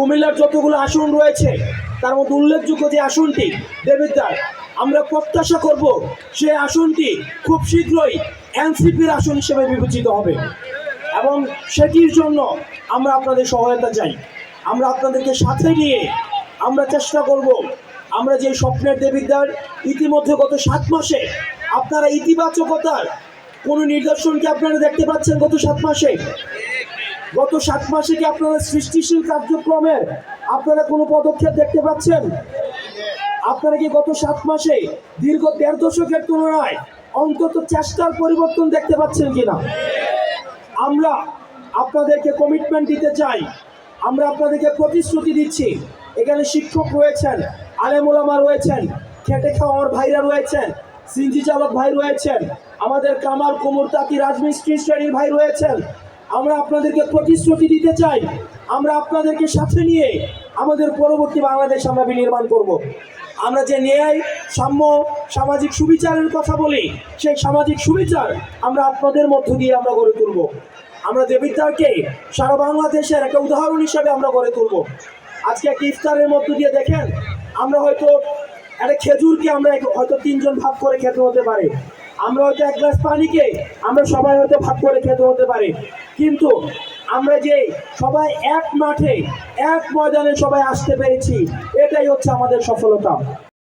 কুমিল্লার যতগুলো আসন রয়েছে, তার মধ্যে উল্লেখযোগ্য যে আসনটি দেবিদ্বার আমরা প্রত্যাশা করব সেই আসনটি খুব শীঘ্রই এনসিপির আসন হিসেবে বিবেচিত হবে। এবং সেটির জন্য আমরা আপনাদের সহায়তা চাই। আমরা আপনাদেরকে সাথে নিয়ে আমরা চেষ্টা করব, আমরা যে স্বপ্নের দেবিদ্বার ইতিমধ্যে গত সাত মাসে আপনারা ইতিবাচকতার কোনো নিদর্শন কি আপনারা দেখতে পাচ্ছেন গত সাত মাসে? গত সাত মাসে কি আপনারা সৃষ্টিশীল কার্যক্রমে আপনারা কোনো পদক্ষেপ দেখতে পাচ্ছেন? আপনারা কি গত সাত মাসে দীর্ঘ দেড় দশকের তুলনায় অন্তত চেষ্টার পরিবর্তন দেখতে পাচ্ছেন কিনা? আমরা আপনাদেরকে কমিটমেন্ট দিতে চাই। আমরা আপনাদেরকে প্রতিশ্রুতি দিচ্ছি। এখানে শিক্ষক রয়েছেন আলেমুলামা রয়েছেন, খেটে খাওয়ার ভাইরা রয়েছেন সিঞ্জি চালক ভাই রয়েছেন, আমাদের কামার কুমুর তাঁতি রাজমিস্ত্রি শ্রেণির ভাই রয়েছেন আমরা আপনাদেরকে প্রতিশ্রুতি দিতে চাই। আমরা আপনাদেরকে সাথে নিয়ে আমাদের পরবর্তী বাংলাদেশ আমরা বিনির্মাণ করব। আমরা যে ন্যায়, সাম্য, সামাজিক সুবিচারের কথা বলি, সেই সামাজিক সুবিচার আমরা আপনাদের মধ্য দিয়ে আমরা গড়ে তুলব। আমরা দেবিদ্বারকে সারা বাংলাদেশের একটা উদাহরণ হিসাবে আমরা গড়ে তুলব। আজকে একটা ইফতারের মধ্য দিয়ে দেখেন, আমরা হয়তো একটা খেজুরকে আমরা হয়তো তিনজন ভাগ করে খেতে হতে পারে। আমরা হয়তো এক গ্লাস পানিকে আমরা সবাই হয়তো ভাগ করে খেতে হতে পারে। কিন্তু আমরা যে সবাই এক মাঠে, এক ময়দানে সবাই আসতে পেরেছি, এটাই হচ্ছে আমাদের সফলতা।